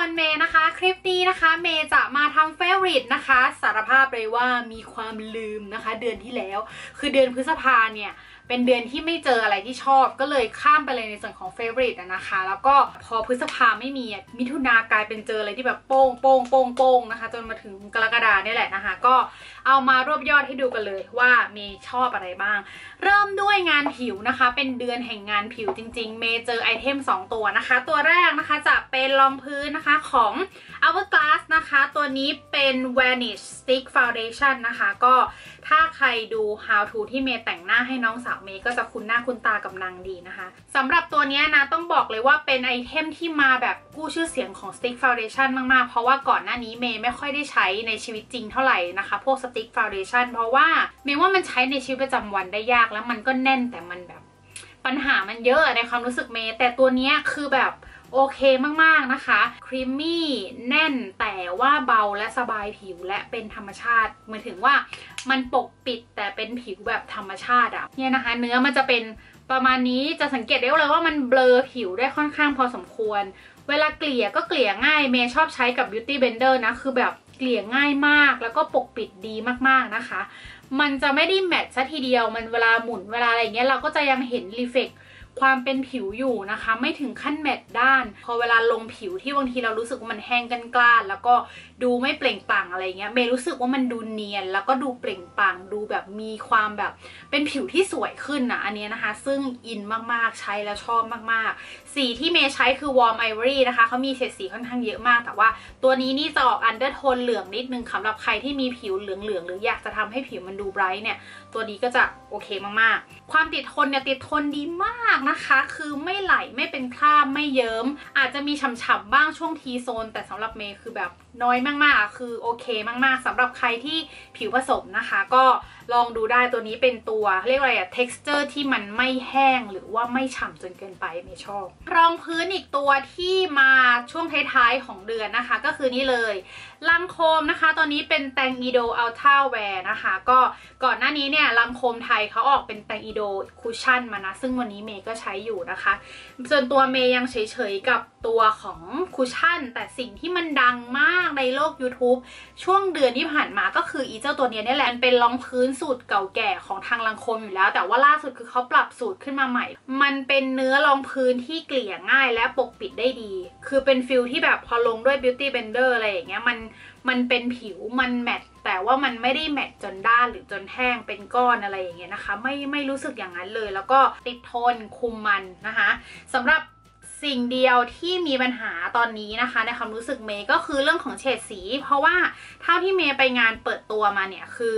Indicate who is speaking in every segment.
Speaker 1: คนเมย์นะคะ คลิปนี้นะคะ เมย์จะมาทำเฟเวอริตนะคะ สารภาพเลยว่ามีความลืมนะคะ เดือนที่แล้ว คือเดือนพฤษภาเนี่ย เป็นเดือนที่ไม่เจออะไรที่ชอบ ก็เลยข้ามไปเลยในส่วนของเฟเวอริตนะคะ แล้วก็พอพฤษภาไม่มีอะมิถุนากลายเป็นเจออะไรที่แบบโป้งโป้งโป้งโป้งนะคะ จนมาถึงกรกฎาเนี่ยแหละนะคะ ก็เอามารวบยอดให้ดูกันเลยว่ามย์ชอบอะไรบ้าง เริ่มด้วยงานผิวนะคะ เป็นเดือนแห่งงานผิวจริง ๆ เมย์เจอไอเทม 2 ตัวนะคะ ตัวแรกนะคะจะเป็นรองพื้นนะคะของ Hourglass นะคะ ตัวนี้เป็น Vanish Stick Foundation นะคะ ก็ถ้าใครดู How to ที่เมย์แต่งหน้าให้น้องสาวเมย์ก็จะคุ้นหน้าคุ้นตากับนางดีนะคะสำหรับตัวนี้นะต้องบอกเลยว่าเป็นไอเทมที่มาแบบกู้ชื่อเสียงของ Stick Foundation มาก ๆ เพราะว่าก่อนหน้านี้เมย์ไม่ค่อยได้ใช้ในชีวิตจริงเท่าไหร่นะคะ พวก Stick Foundation เพราะว่าเมย์ว่ามันใช้ในชีวิตประจำวันได้ยากแล้วมันก็แน่นแต่มันแบบปัญหามันเยอะในความรู้สึกเมย์แต่ตัวนี้คือแบบโอเคมากๆนะคะครีมมี่แน่นแต่ว่าเบาและสบายผิวและเป็นธรรมชาติหมายถึงว่า มันปกปิดแต่เป็นผิวแบบธรรมชาติอะเนี่ยนะคะ เนื้อมันจะเป็นประมาณนี้จะสังเกตได้เลยว่ามันเบลอผิวได้ค่อนข้างพอสมควร เวลาเกลี่ยก็เกลี่ยง่ายเมย์ชอบใช้กับ Beauty Blender นะ คือแบบเกลี่ยง่ายมากแล้วก็ปกปิดดีมากๆนะคะ มันจะไม่ได้แมทซะทีเดียวมันเวลาหมุนเวลาอะไรเงี้ยเราก็จะยังเห็นรีเฟก ความเป็นผิวอยู่นะคะ ไม่ถึงขั้นแมทด้าน พอเวลาลงผิวที่บางทีเรารู้สึกว่ามันแห้งกันกล้านแล้วก็ดูไม่เปล่งปลั่งอะไรเงี้ยเมย์รู้สึกว่ามันดูเนียน แล้วก็ดูเปล่งปลั่งดูแบบมีความแบบเป็นผิวที่สวยขึ้นนะอันนี้นะคะ ซึ่งอินมากๆใช้แล้วชอบมากๆ สีที่เมย์ใช้คือ warm ivory นะคะเขามีเฉดสีค่อนข้างเยอะมาก แต่ว่าตัวนี้นี่จะออกอันเดอร์โทนเหลืองนิดนึงสำหรับใครที่มีผิวเหลืองๆหรืออยากจะทำให้ผิวมันดูไบรท์เนี่ยตัวนี้ก็จะโอเคมากๆ ความติดทนเนี่ยติดทนดีมากนะคะคือไม่ไหลไม่เป็นคราบไม่เยิ้ม อาจจะมีฉ่ำๆบ้างช่วงทีโซน แต่สำหรับเมย์คือแบบน้อยมากๆ คือโอเคมากๆสำหรับใครที่ผิวผสมนะคะ ก็ลองดูได้ตัวนี้เป็นตัวเรียกว่าอะไรอะ texture ที่มันไม่แห้งหรือว่าไม่ฉ่ำจนเกินไปไม่ชอบ รองพื้นอีกตัวที่มาช่วงท้ายๆของเดือนนะคะ ก็คือนี่เลยลังโคมนะคะ ตอนนี้เป็นแตงอีโดอัลท่าแวร์นะคะ ก็ก่อนหน้านี้เนี่ยลังโคมไทยเขาออกเป็นแตงอีโดคูชั่นมานะ ซึ่งวันนี้เมย์ก็ใช้อยู่นะคะ ส่วนตัวเมย์ยังเฉยๆกับตัวของคูชั่น แต่สิ่งที่มันดังมากในโลก YouTube ช่วงเดือนที่ผ่านมาก็คืออีเจ้าตัวนี้นี่แหละมันเป็นรองพื้นสูตรเก่าแก่ของทางลังคมอยู่แล้ว แต่ว่าล่าสุดคือเขาปรับสูตรขึ้นมาใหม่ มันเป็นเนื้อรองพื้นที่เกลี่ยง่ายและปกปิดได้ดี คือเป็นฟิลที่แบบพอลงด้วย Beauty Blender อะไรอย่างเงี้ยมันมันเป็นผิวมันแมทแต่ว่ามันไม่ได้แมทจนด้านหรือจนแห้งเป็นก้อนอะไรอย่างเงี้ยนะคะ ไม่ไม่รู้สึกอย่างนั้นเลย แล้วก็ติดทนคุมมันนะคะสำหรับ สิ่งเดียวที่มีปัญหาตอนนี้นะคะ ในความรู้สึกเมย์ก็คือเรื่องของเฉดสี เพราะว่าเท่าที่เมย์ไปงานเปิดตัวมาเนี่ยคือ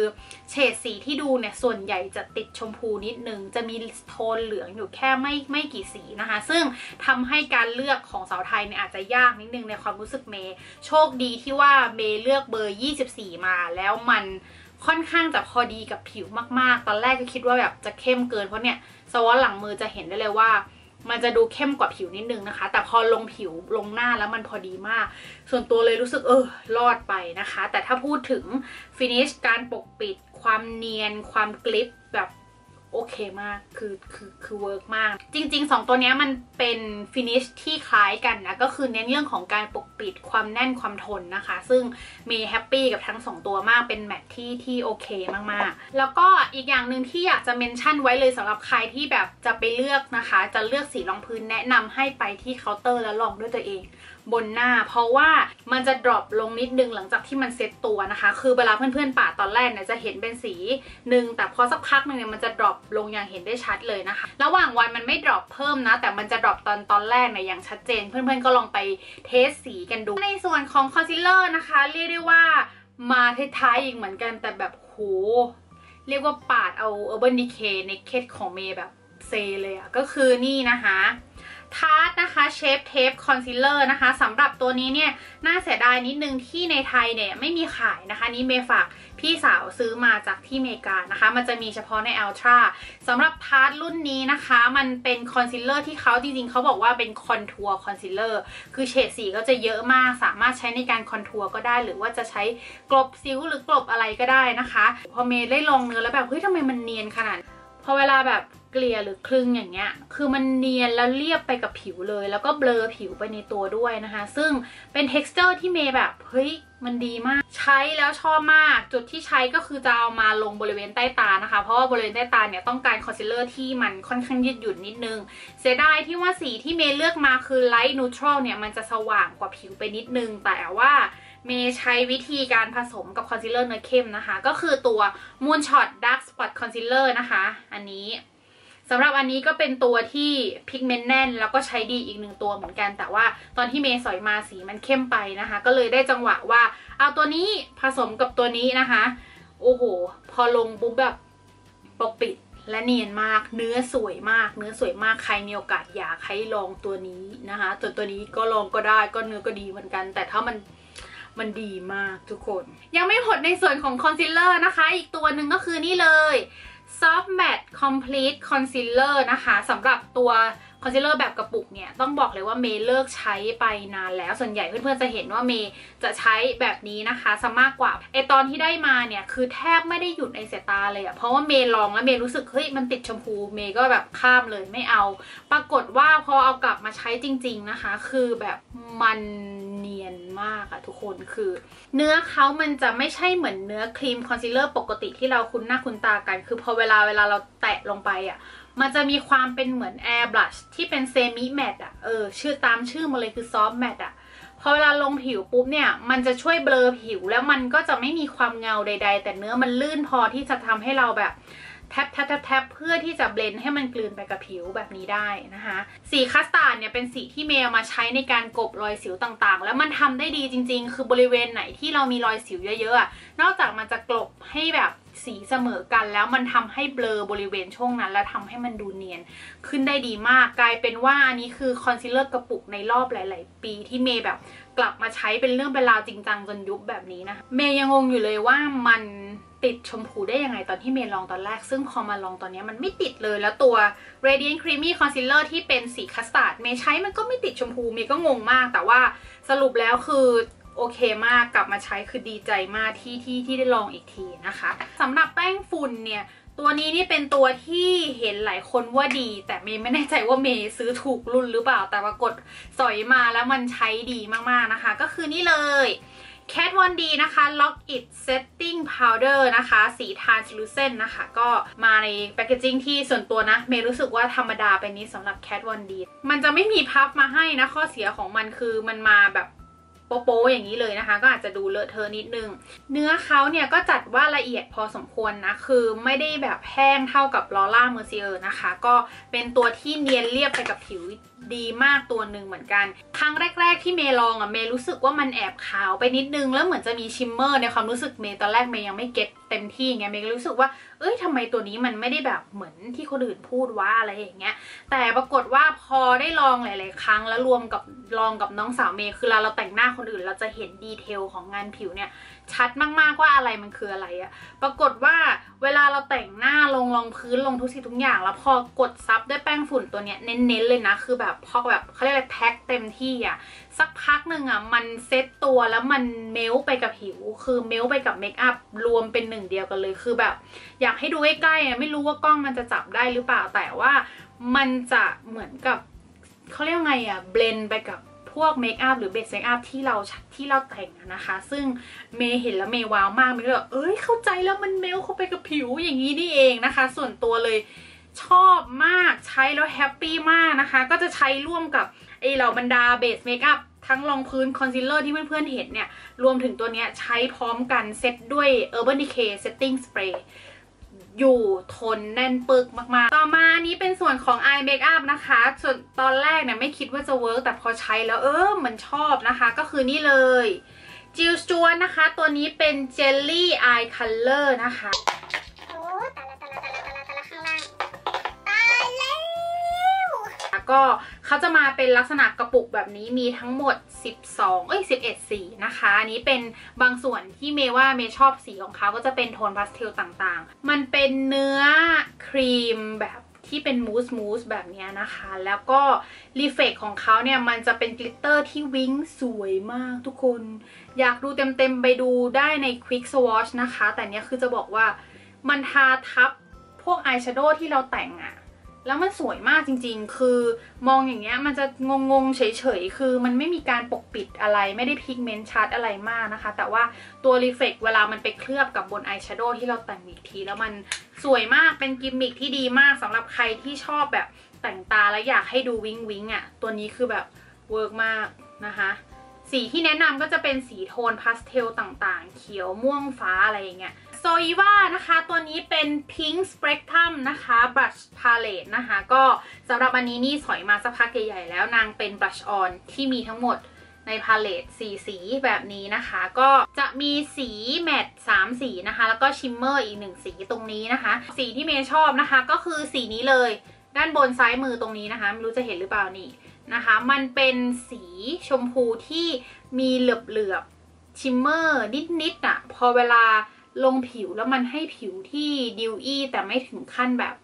Speaker 1: เฉดสีที่ดูเนี่ยส่วนใหญ่จะติดชมพูนิดนึง จะมีโทนเหลืองอยู่แค่ไม่ไม่กี่สีนะคะ ซึ่งทำให้การเลือกของสาวไทยเนี่ยอาจจะยากนิดนึงในความรู้สึกเมย์โชคดีที่ว่าเมย์เลือกเบอร์ 24 มาแล้วมันค่อนข้างจะพอดีกับผิวมากๆ ตอนแรกก็คิดว่าแบบจะเข้มเกินเพราะเนี่ยสวอตหลังมือจะเห็นได้เลยว่า มันจะดูเข้มกว่าผิวนิดนึงนะคะ แต่พอลงผิวลงหน้าแล้วมันพอดีมาก ส่วนตัวเลยรู้สึกเออรอดไปนะคะ แต่ถ้าพูดถึงฟินิชการปกปิดความเนียนความกลิปแบบ โอเคมาก คือคือคือเวิร์กมาก จริง ๆ 2 ตัวนี้มันเป็นฟินิชที่คล้ายกันนะ ก็คือเน้นเรื่องของการปกปิดความแน่นความทนนะคะ ซึ่งมีแฮปปี้กับทั้ง 2 ตัวมากเป็นแมทที่ที่โอเคมากๆ แล้วก็อีกอย่างหนึ่งที่อยากจะเมนชั่นไว้เลยสำหรับใครที่แบบจะไปเลือกนะคะ จะเลือกสีรองพื้นแนะนำให้ไปที่เคาน์เตอร์แล้วลองด้วยตัวเอง บนหน้า เพราะว่ามันจะดรอปลงนิดนึงหลังจากที่มันเซ็ตตัวนะคะ คือเวลาเพื่อนๆปาดตอนแรกเนี่ยจะเห็นเป็นสีหนึ่งแต่พอสักพักหนึ่งเนี่ยมันจะดรอปลงอย่างเห็นได้ชัดเลยนะคะ ระหว่างวันมันไม่ดรอปเพิ่มนะ แต่มันจะดรอปตอนตอนแรกเนี่ยอย่างชัดเจน เพื่อนๆก็ลองไปเทสสีกันดู ในส่วนของคอนซีลเลอร์นะคะ เรียกได้ว่ามาท้ายๆอีกเหมือนกันแต่แบบโหเรียกว่าปาดเอา Urban Decay ในเคสของเมย์แบบเซเลยอะก็คือนี่นะคะ ทาร์ตนะคะเชฟเทปคอนซีลเลอร์นะคะสำหรับตัวนี้เนี่ยน่าเสียดายนิดนึงที่ในไทยเนี่ยไม่มีขายนะคะนี่เมย์ฝากพี่สาวซื้อมาจากที่เมกานะคะ มันจะมีเฉพาะในอัลตร้าสำหรับทาร์ตรุ่นนี้นะคะ มันเป็นคอนซีลเลอร์ที่เขาจริงๆเขาบอกว่าเป็นคอนทัวร์คอนซีลเลอร์คือเฉดสีก็จะเยอะมากสามารถใช้ในการคอนทัวร์ก็ได้ หรือว่าจะใช้กลบซิ้วหรือกลบอะไรก็ได้นะคะ พอเมย์ได้ลองเนื้อแล้วแบบเฮ้ยทำไมมันเนียนขนาดพอเวลาแบบ เกลี่ยหรือคลึงอย่างเงี้ย คือมันเนียนแล้วเรียบไปกับผิวเลย แล้วก็เบลอผิวไปในตัวด้วยนะคะ ซึ่งเป็น t e x t อร์ที่เมย์แบบ เฮ้ย มันดีมาก ใช้แล้วชอบมาก จุดที่ใช้ก็คือจะเอามาลงบริเวณใต้ตานะคะ เพราะว่าบริเวณใต้ตาเนี่ยต้องการคอนซีลเลอร์ที่มันค่อนข้างยืดหยุ่นนิดนึง เสียดายที่ว่าสีที่เมย์เลือกมาคือไลท์นูทรัลเนี่ยมันจะสว่างกว่าผิวไปนิดนึง แต่ว่าเมย์ใช้วิธีการผสมกับคอนซีลเลอร์เนื้อเข้มนะคะ ก็คือตัว Moonshot Dark Spot Concealer นะคะ อันนี้ สำหรับอันนี้ก็เป็นตัวที่พิกเมนต์แน่น แล้วก็ใช้ดีอีกหนึ่งตัวเหมือนกัน แต่ว่าตอนที่เมย์สอยมาสีมันเข้มไปนะคะ ก็เลยได้จังหวะว่า เอาตัวนี้ผสมกับตัวนี้นะคะ โอ้โห พอลงปุ๊บแบบปกปิดและเนียนมาก เนื้อสวยมาก เนื้อสวยมาก ใครมีโอกาสอยากให้ลองตัวนี้นะคะ ตัวตัวนี้ก็ลองก็ได้ ก็เนื้อก็ดีเหมือนกัน แต่ถ้ามันมันดีมากทุกคน ยังไม่หมดในส่วนของคอนซีลเลอร์นะคะ อีกตัวหนึ่งก็คือนี่เลย Soft Matte Complete Concealer นะคะสำหรับตัวคอนซีลเลอร์แบบกระปุกเนี่ยต้องบอกเลยว่าเมย์เลิกใช้ไปนานแล้วส่วนใหญ่เพื่อนๆจะเห็นว่าเมย์จะใช้แบบนี้นะคะซะมากกว่าไอตอนที่ได้มาเนี่ยคือแทบไม่ได้หยุดในสายตาเลยอะเพราะว่าเมย์ลองแล้วเมย์รู้สึกเฮ้ยมันติดชมพูเมย์ก็แบบข้ามเลยไม่เอา ปรากฏว่าพอเอากลับมาใช้จริง ๆนะคะ คือแบบมัน นียนมากอะทุกคนคือ เนื้อเขามันจะไม่ใช่เหมือนเนื้อครีมคอนซีลเลอร์ปกติที่เราคุ้นหน้าคุ้นตากัน คือพอเวลาเวลาเราแตะลงไปอะมันจะมีความเป็นเหมือนแอร์บลัชที่เป็นเซมิแมตอะเออชื่อตามชื่อมาเลยคือซอฟต์แมตอะพอเวลาลงผิวปุ๊บเนี่ย มันจะช่วยเบลอผิวแล้วมันก็จะไม่มีความเงาใด ๆ แต่เนื้อมันลื่นพอที่จะทำให้เราแบบ แทบแทบแทบแทบเพื่อที่จะเบลนให้มันกลืนไปกับผิวแบบนี้ได้นะคะ สีคัสตาร์ดเนี่ยเป็นสีที่เมย์มาใช้ในการกบรอยสิวต่างๆ แล้วมันทำได้ดีจริง ๆ คือบริเวณไหนที่เรามีรอยสิวเยอะๆนอกจากมันจะกลบให้แบบสีเสมอกันแล้วมันทำให้เบลอบริเวณช่วงนั้น และทำให้มันดูเนียน ขึ้นได้ดีมากกลายเป็นว่าอันนี้คือคอนซีลเลอร์กระปุกในรอบหลาย ๆ ปีที่เมย์แบบ กลับมาใช้เป็นเรื่องเป็นราวจริงจังจนยุบแบบนี้นะเมย์ยังงงอยู่เลยว่ามันติดชมพูได้ยังไงตอนที่เมย์ลองตอนแรก ซึ่งพอมาลองตอนนี้มันไม่ติดเลยแล้วตัว Radiant Creamy Concealer ที่เป็นสีคัสตาร์ดเมย์ใช้มันก็ไม่ติดชมพูเมย์ก็งงมาก แต่ว่าสรุปแล้วคือโอเคมากกลับมาใช้คือดีใจมากที่ที่ที่ได้ลองอีกทีนะคะสำหรับแป้งฝุ่นเนี่ย ตัวนี้นี่เป็นตัวที่เห็นหลายคนว่าดี แต่เมย์ไม่แน่ใจว่าเมย์ซื้อถูกรุ่นหรือเปล่า แต่ปรากฏสอยมาแล้วมันใช้ดีมากๆนะคะ ก็คือนี่เลย Cat 1 D นะคะ Lock It Setting Powder นะคะ สี Translucent นะคะ ก็มาในแพคเกจิ้งที่ส่วนตัวนะ เมย์รู้สึกว่าธรรมดาไปนี้สำหรับ Cat 1 D มันจะไม่มีพับมาให้นะ ข้อเสียของมันคือมันมาแบบ โป๊ะๆอย่างนี้เลยนะคะ ก็อาจจะดูเลอะเทอะนิดนึง เนื้อเขาเนี่ยก็จัดว่าละเอียดพอสมควรนะ คือไม่ได้แบบแห้งเท่ากับลอร่าเมอร์เซียนะคะ ก็เป็นตัวที่เนียนเรียบไปกับผิว ดีมากตัวหนึ่งเหมือนกัน ครั้งแรก ๆ ที่เมย์ลองอะเมย์รู้สึกว่ามันแอบขาวไปนิดนึง แล้วเหมือนจะมีชิมเมอร์ในความรู้สึกเมย์ตอนแรกเมย์ยังไม่เก็ตเต็มที่ไงเมย์รู้สึกว่า เอ้ยทำไมตัวนี้มันไม่ได้แบบเหมือนที่คนอื่นพูดว่าอะไรอย่างเงี้ย แต่ปรากฏว่าพอได้ลองหลาย ๆ ครั้งแล้วรวมกับลองกับน้องสาวเมย์คือเราเราแต่งหน้าคนอื่น เราจะเห็นดีเทลของงานผิวเนี่ยชัดมากๆว่าอะไรมันคืออะไรอะปรากฏว่าเวลาเราแต่งหน้าลงรองพื้นลงทุกสิ่งทุกอย่าง แล้วพอกดซับด้วยแป้งฝุ่นตัวเนี้ยเน้นๆเลยนะ คือแบบพอแบบเขาเรียกอะไรแพ็คเต็มที่อะสักพักหนึ่งอะมันเซ็ตตัวแล้วมันเมลไปกับผิว คือเมลไปกับเมคอัพรวมเป็นหนึ่งเดียวกันเลยคือแบบ อยากให้ดูใกล้ๆไม่รู้ว่ากล้องมันจะจับได้หรือเปล่าแต่ว่ามันจะเหมือนกับเขาเรียกไงอะเบลนไปกับ พวกเมคอัพหรือเบสเมคอัพที่เราที่เราแต่งนะคะ ซึ่งเมย์เห็นแล้วเมย์ว้าวมากเมย์ก็เอ้ยเข้าใจแล้วมันเมลเข้าไปกับผิวอย่างนี้นี่เองนะคะ ส่วนตัวเลยชอบมากใช้แล้วแฮปปี้มากนะคะ ก็จะใช้ร่วมกับไอเหล่าบรรดาเบสเมคอัพทั้งรองพื้นคอนซีลเลอร์ที่เพื่อนๆเห็นเนี่ย รวมถึงตัวเนี้ยใช้พร้อมกันเซตด้วย Urban Decay Setting Spray อยู่ทนแน่นปึกมากๆ ต่อมานี้เป็นส่วนของ eye makeup นะคะ ส่วนตอนแรกเนี่ยไม่คิดว่าจะเวิร์กแต่พอใช้แล้วเออมันชอบนะคะ ก็คือนี่เลยจิลสจวนนะคะ ตัวนี้เป็น Jelly Eye Color นะคะ
Speaker 2: โอ้ตายละตายละตายละตายละตายละข้างล่างตายแล้ว
Speaker 1: ก็ เขาจะมาเป็นลักษณะกระปุกแบบนี้มีทั้งหมด 12 เอ้ย 11 สีนะคะ อันนี้เป็นบางส่วนที่เมย์ว่าเมย์ชอบสีของเขาก็จะเป็นโทนพาสเทลต่างๆ มันเป็นเนื้อครีมแบบที่เป็นมูสมูสแบบนี้นะคะ แล้วก็รีเฟกของเขาเนี่ย มันจะเป็นกลิตเตอร์ที่วิ้งสวยมากทุกคน อยากดูเต็มๆไปดูได้ใน Quick Swatch นะคะ แต่เนี้ยคือจะบอกว่ามันทาทับพวกอายแชโดว์ที่เราแต่งอะ แล้วมันสวยมากจริง ๆ คือมองอย่างเงี้ยมันจะงงๆเฉยๆ คือมันไม่มีการปกปิดอะไรไม่ได้พิกเมนต์ชัดอะไรมากนะคะ แต่ว่าตัวรีเฟกเวลามันไปเคลือบกับบนอายแชโดว์ที่เราแต่งอีกที แล้วมันสวยมากเป็นกิมมิคที่ดีมากสำหรับใครที่ชอบแบบแต่งตาแล้วอยากให้ดูวิงวิงอะ ตัวนี้คือแบบเวิร์กมากนะคะ สีที่แนะนำก็จะเป็นสีโทนพาสเทลต่างๆ เขียวม่วงฟ้าอะไรอย่างเงี้ย โซอีวานะคะ ตัวนี้เป็น Pink Spectrum นะคะ Brush Palette นะคะ ก็สำหรับอันนี้นี่สอยมาสักพักใหญ่ๆแล้วนางเป็น Brush On ที่มีทั้งหมดในพาเลตสีสีแบบนี้นะคะ ก็จะมีสีแมตต์3สีนะคะ แล้วก็ชิมเมอร์อีก1สีตรงนี้นะคะ สีที่เมย์ชอบนะคะ ก็คือสีนี้เลย ด้านบนซ้ายมือตรงนี้นะคะ ไม่รู้จะเห็นหรือเปล่านี่นะคะ มันเป็นสีชมพูที่มีเหลือบๆชิมเมอร์นิดๆอะ พอเวลา ลงผิวแล้วมันให้ผิวที่ดิวอี้แต่ไม่ถึงขั้นแบบ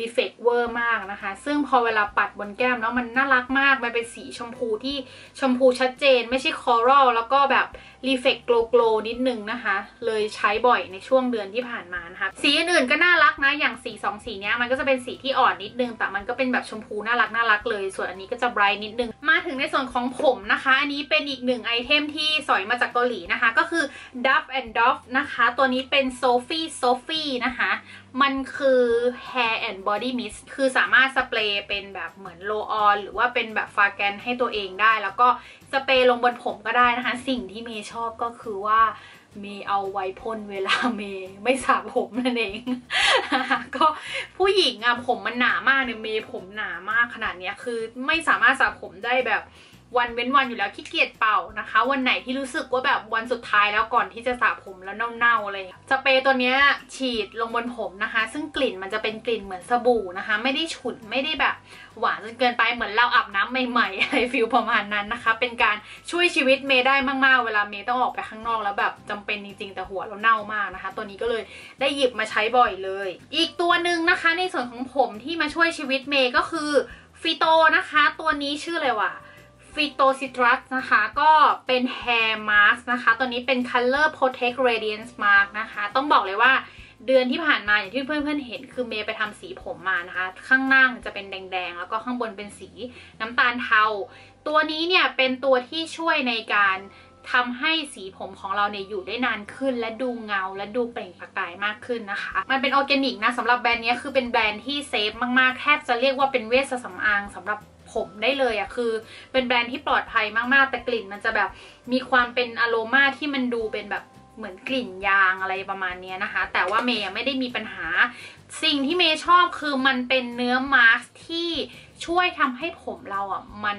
Speaker 1: รีเฟกเวอร์มากนะคะ ซึ่งพอเวลาปัดบนแก้มแล้วมันน่ารักมาก มันเป็นสีชมพูที่ชมพูชัดเจน ไม่ใช่คอรัลแล้วก็แบบ รีเฟกโกลโกลนิดนึงนะคะ เลยใช้บ่อยในช่วงเดือนที่ผ่านมานะคะ สีอื่นๆก็น่ารักนะ อย่างสีสองสีเนี้ยมันก็จะเป็นสีที่อ่อนนิดนึง แต่มันก็เป็นแบบชมพูน่ารักน่ารักเลย ส่วนอันนี้ก็จะไบรท์นิดนึง มาถึงในส่วนของผมนะคะ อันนี้เป็นอีกหนึ่งไอเทมที่สอยมาจากเกาหลีนะคะ ก็คือ Duff and Doff นะคะ ตัวนี้เป็น Sophie Sophie นะคะ มันคือ hair and body mist คือสามารถสเปรย์เป็นแบบเหมือนโลออนหรือว่าเป็นแบบฟาแกนให้ตัวเองได้ แล้วก็สเปรย์ลงบนผมก็ได้นะคะ สิ่งที่เมย์ชอบก็คือว่าเมย์เอาไว้พ่นเวลาเมย์ไม่สระผมนั่นเอง ก็ผู้หญิงอะผมมันหนามากเนี่ยเมย์ผมหนามากขนาดเนี้ยคือไม่สามารถสระผมได้แบบ วันเว้นวันอยู่แล้วขี้เกียจเป่านะคะ วันไหนที่รู้สึกว่าแบบวันสุดท้ายแล้วก่อนที่จะสระผมแล้วเน่าๆอะไรอย่างเงี้ยสเปรย์ตัวนี้ฉีดลงบนผมนะคะ ซึ่งกลิ่นมันจะเป็นกลิ่นเหมือนสบู่นะคะ ไม่ได้ฉุนไม่ได้แบบหวานจนเกินไปเหมือนเราอาบน้ำใหม่ๆอะไรฟิลประมาณนั้นนะคะ เป็นการช่วยชีวิตเมย์ได้มากๆ เวลาเมย์ต้องออกไปข้างนอกแล้วแบบจำเป็นจริงๆแต่หัวเราเน่ามากนะคะ ตัวนี้ก็เลยได้หยิบมาใช้บ่อยเลย อีกตัวหนึ่งนะคะในส่วนของผมที่มาช่วยชีวิตเมย์ก็คือฟิโตนะคะ ตัวนี้ชื่ออะไรวะ ฟิโตซิตรัสนะคะ ก็เป็น hair mask นะคะ ตัวนี้เป็น color protect radiance mask นะคะ ต้องบอกเลยว่าเดือนที่ผ่านมาอย่างที่เพื่อนๆเห็นคือเมย์ไปทำสีผมมานะคะ ข้างล่างจะเป็นแดงๆ แล้วก็ข้างบนเป็นสีน้ำตาลเทา ตัวนี้เนี่ยเป็นตัวที่ช่วยในการทำให้สีผมของเราเนี่ยอยู่ได้นานขึ้น และดูเงาและดูเปล่งประกายมากขึ้นนะคะ มันเป็นออร์แกนิกนะสำหรับแบรนด์นี้คือเป็นแบรนด์ที่เซฟมากๆ แทบจะเรียกว่าเป็นเวชสำอางสำหรับ ผมได้เลยอะคือ เป็นแบรนด์ที่ปลอดภัยมากๆ แต่กลิ่นมันจะแบบมีความเป็นอโรมาที่มันดูเป็นแบบเหมือนกลิ่นยางอะไรประมาณนี้นะคะ แต่ว่าเมย์ไม่ได้มีปัญหา สิ่งที่เมย์ชอบคือมันเป็นเนื้อมาสที่ช่วยทำให้ผมเราอะมัน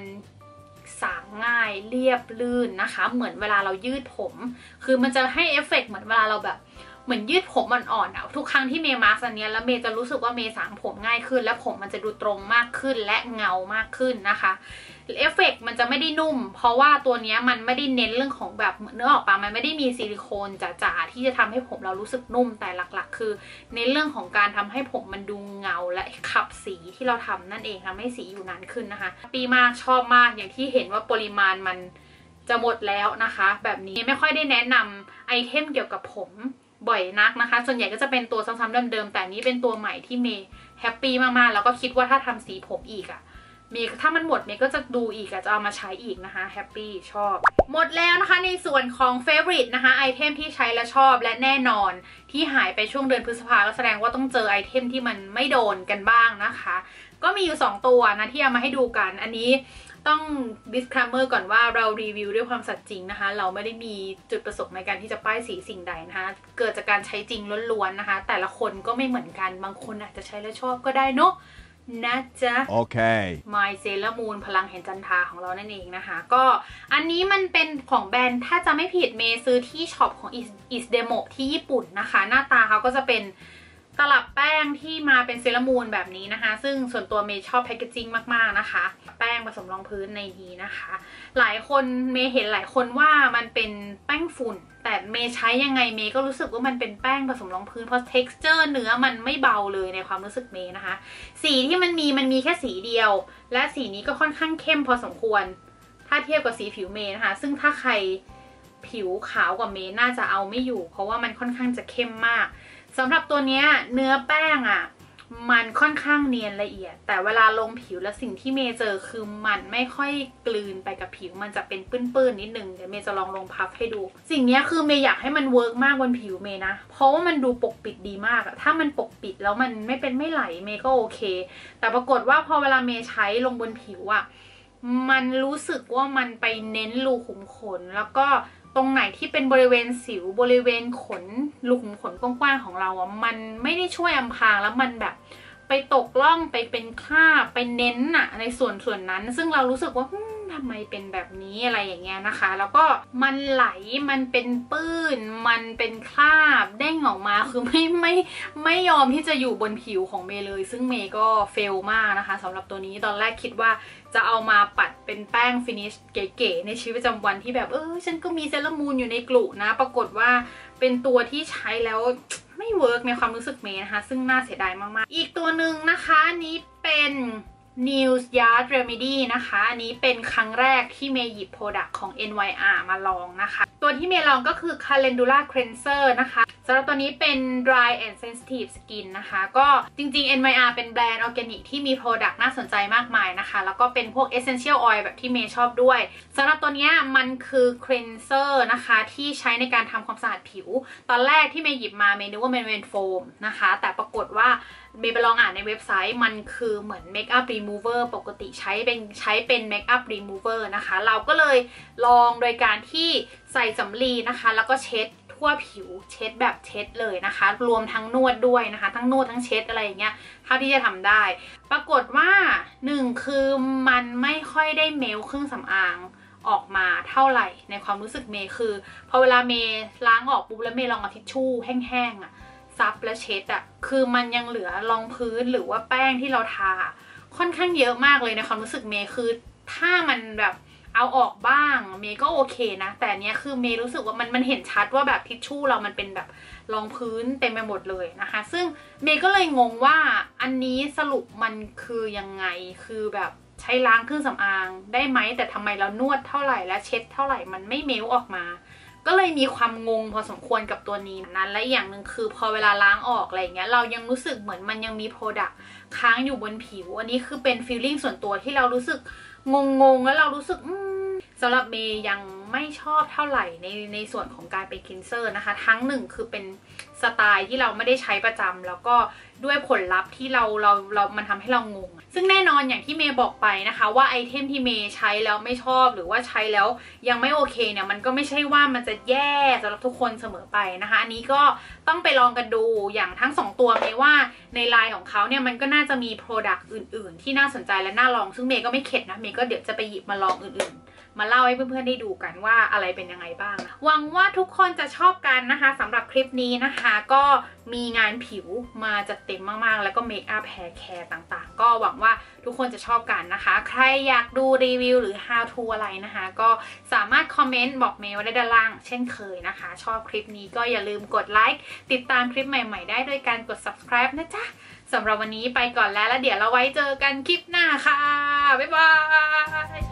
Speaker 1: สางง่ายเรียบลื่นนะคะ เหมือนเวลาเรายืดผม คือมันจะให้เอฟเฟกต์เหมือนเวลาเราแบบ เหมือนยืดผมอ่อนๆอะทุกครั้งที่เมย์มาสก์อันเนี้ยแล้วเมย์จะรู้สึกว่าเมย์สางผมง่ายขึ้น และผมมันจะดูตรงมากขึ้นและเงามากขึ้นนะคะเอฟเฟกต์มันจะไม่ได้นุ่ม เพราะว่าตัวนี้มันไม่ได้เน้นเรื่องของแบบเนื้อออกปะมันไม่ได้มีซิลิโคนจ๋าๆที่จะทำให้ผมเรารู้สึกนุ่มแต่หลักๆ คือในเรื่องของการทำให้ผมมันดูเงาและขับสีที่เราทำนั่นเองทำให้สีอยู่นานขึ้นนะคะ ปีมากชอบมากอย่างที่เห็นว่าปริมาณมันจะหมดแล้วนะคะ แบบนี้ไม่ค่อยได้แนะนำไอเทมเกี่ยวกับผม บ่อยนักนะคะ ส่วนใหญ่ก็จะเป็นตัวซ้ำๆเดิมๆแต่นี้เป็นตัวใหม่ที่เมย์แฮปปี้มากๆแล้วก็คิดว่าถ้าทำสีผมอีกอะมีถ้ามันหมดเมย์ก็จะดูอีกอะจะเอามาใช้อีกนะคะแฮปปี้ชอบ หมดแล้วนะคะในส่วนของ Favorite นะคะไอเทมที่ใช้และชอบและแน่นอน ที่หายไปช่วงเดือนพฤษภาก็แสดงว่าต้องเจอไอเทมที่มันไม่โดนกันบ้างนะคะ ก็มีอยู่ 2 ตัวนะที่เอามาให้ดูกันอันนี้ ต้อง disclaimer ก่อนว่าเรารีวิวด้วยความสัตย์จริงนะคะ เราไม่ได้มีจุดประสงค์ในการที่จะป้ายสีสิ่งใดนะคะ เกิดจากการใช้จริงล้วนๆนะคะ แต่ละคนก็ไม่เหมือนกันบางคนอาจจะใช้แล้วชอบก็ได้เนอะนะจ๊ะ
Speaker 3: Okay.
Speaker 1: My Sailor Moon พลังแห่งจันทราของเรานั่นเองนะคะ ก็อันนี้มันเป็นของแบรนด์ถ้าจะไม่ผิดเมย์ซื้อที่ช็อปของ Is Is Demo ที่ญี่ปุ่นนะคะ หน้าตาเขาก็จะเป็นตลับแป้งที่มาเป็นเซรามูนแบบนี้นะคะ ซึ่งส่วนตัวเมย์ชอบแพคเกจิ้งมาก ๆ นะคะ แป้งผสมรองพื้นในนี้นะคะ หลายคนเมย์เห็นหลายคนว่ามันเป็นแป้งฝุ่น แต่เมย์ใช้ยังไงเมย์ก็รู้สึกว่ามันเป็นแป้งผสมรองพื้นเพราะ texture เนื้อมันไม่เบาเลยในความรู้สึกเมย์นะคะ สีที่มันมีมันมีแค่สีเดียว และสีนี้ก็ค่อนข้างเข้มพอสมควร ถ้าเทียบกับสีผิวเมย์นะคะ ซึ่งถ้าใครผิวขาวกว่าเมย์น่าจะเอาไม่อยู่ เพราะว่ามันค่อนข้างจะเข้มมากสำหรับตัวเนี้ยเนื้อแป้งอะ่ะ มันค่อนข้างเนียนละเอียด แต่เวลาลงผิวแล้วสิ่งที่เมย์เจอคือมันไม่ค่อยกลืนไปกับผิว มันจะเป็นปื้นๆนิดนึงเดี๋ยวเมย์จะลองลงพับให้ดู สิ่งนี้คือเมย์อยากให้มันเวิร์กมากบนผิวเมย์นะ เพราะว่ามันดูปกปิดดีมากอะถ้ามันปกปิดแล้วมันไม่เป็นไม่ไหลเมย์ก็โอเค แต่ปรากฏว่าพอเวลาเมย์ใช้ลงบนผิวอะมันรู้สึกว่ามันไปเน้นรูขุมขนแล้วก็ ตรงไหนที่เป็นบริเวณสิวบริเวณขนหลุมขนกว้างๆของเราอะมันไม่ได้ช่วยอำพรางแล้วมันแบบ ไปตกล่องไปเป็นคราบไปเน้นอะในส่วนส่วนนั้น ซึ่งเรารู้สึกว่าทำไมเป็นแบบนี้อะไรอย่างเงี้ยนะคะ แล้วก็มันไหลมันเป็นปื้น มันเป็นคราบเด้งออกมาคือไม่ไม่ไม่ยอมที่จะอยู่บนผิวของเมย์เลย ซึ่งเมย์ก็เฟลมากนะคะสำหรับตัวนี้ตอนแรกคิดว่าจะเอามาปัดเป็นแป้งฟินิชเก๋ๆในชีวิตประจำวันที่แบบเออฉันก็มีเซรามูนอยู่ในกลุ่นะ ปรากฏว่าเป็นตัวที่ใช้แล้ว ไม่เวิร์กในความรู้สึกเมย์นะคะ ซึ่งน่าเสียดายมากๆ อีกตัวหนึ่งนะคะนี้เป็น News Yard Remedy นะคะ อันนี้เป็นครั้งแรกที่เมย์หยิบโปรดักต์ของ NYR มาลองนะคะ ตัวที่เมย์ลองก็คือ Calendula Cleanser นะคะสำหรับตัวนี้เป็น Dry and Sensitive Skin นะคะ ก็จริงๆ NYR เป็นแบรนด์ออร์แกนิกที่มีโปรดักต์น่าสนใจมากมายนะคะ แล้วก็เป็นพวก Essential Oil แบบที่เมย์ชอบด้วยสำหรับตัวนี้มันคือ Cleanser นะคะ ที่ใช้ในการทำความสะอาดผิว ตอนแรกที่เมย์หยิบมาเมย์นึกว่าเป็นเวนโฟมนะคะ แต่ปรากฏว่า เมย์ไปลองอ่านในเว็บไซต์มันคือเหมือนเมคอัพรีมูเวอร์ปกติใช้เป็นใช้เป็นเมคอัพรีมูเวอร์นะคะ เราก็เลยลองโดยการที่ใส่สำลีนะคะ แล้วก็เช็ดทั่วผิวเช็ดแบบเช็ดเลยนะคะ รวมทั้งนวดด้วยนะคะ ทั้งนวดทั้งเช็ดอะไรอย่างเงี้ยเท่าที่จะทำได้ ปรากฏว่าหนึ่งคือมันไม่ค่อยได้เมลเครื่องสำอางออกมาเท่าไหร่ในความรู้สึกเมย์คือพอเวลาเมย์ล้างออกปุ๊บแล้วเมย์ลองเอาทิชชู่แห้งๆอะ ซับและเช็ดอะคือมันยังเหลือรองพื้นหรือว่าแป้งที่เราทา ค่อนข้างเยอะมากเลยในความรู้สึกเมย์คือถ้ามันแบบเอาออกบ้างเมย์ก็โอเคนะ แต่นเนี้ยคือเมย์รู้สึกว่ามันมันเห็นชัดว่าแบบทิชชู่เรามันเป็นแบบรองพื้นเต็มไปหมดเลยนะคะ ซึ่งเมย์ก็เลยงงว่าอันนี้สรุปมันคือยังไงคือแบบใช้ล้างเครื่องสำอางได้ไหมแต่ทำไมเรานวดเท่าไหร่และเช็ดเท่าไหร่มันไม่เมลออกมา ก็เลยมีความงงพอสมควรกับตัวนี้นั้น และอีกอย่างหนึ่งคือพอเวลาล้างออกอะไรเงี้ยเรายังรู้สึกเหมือนมันยังมีโปรดักต์ค้างอยู่บนผิว อันนี้คือเป็นฟีลลิ่งส่วนตัวที่เรารู้สึกงงๆแล้วเรารู้สึกสำหรับเมย์ยัง ไม่ชอบเท่าไหร่ในในส่วนของการเป็นคลีนเซอร์นะคะ ทั้งหนึ่งคือเป็นสไตล์ที่เราไม่ได้ใช้ประจำแล้วก็ด้วยผลลัพธ์ที่เราเราเรามันทำให้เรางง ซึ่งแน่นอนอย่างที่เมย์บอกไปนะคะ ว่าไอเทมที่เมย์ใช้แล้วไม่ชอบหรือว่าใช้แล้วยังไม่โอเคเนี่ยมันก็ไม่ใช่ว่ามันจะแย่สำหรับทุกคนเสมอไปนะคะ อันนี้ก็ต้องไปลองกันดูอย่างทั้ง 2 ตัวเมย์ว่าในไลน์ของเขาเนี่ยมันก็น่าจะมีโปรดักต์อื่น ๆ ที่น่าสนใจและน่าลองซึ่งเมย์ก็ไม่เข็ดนะเมย์ก็เดี๋ยวจะไปหยิบมาลองอื่นๆ มาเล่าให้เพื่อนๆได้ดูกันว่าอะไรเป็นยังไงบ้าง หวังว่าทุกคนจะชอบกันนะคะสำหรับคลิปนี้นะคะ ก็มีงานผิวมาจัดเต็มมากๆ แล้วก็เมคอัพแฮร์แคร์ต่างๆ ก็หวังว่าทุกคนจะชอบกันนะคะ ใครอยากดูรีวิวหรือ how to อะไรนะคะ ก็สามารถคอมเมนต์บอกเมย์ไว้ได้ด้านล่าง เช่นเคยนะคะ ชอบคลิปนี้ก็อย่าลืมกดไลค์ติดตามคลิปใหม่ๆ ได้ด้วยการกด subscribe นะจ๊ะสำหรับวันนี้ไปก่อนแล้วแล้วเดี๋ยวเราไว้เจอกันคลิปหน้าค่ะ บ๊ายบาย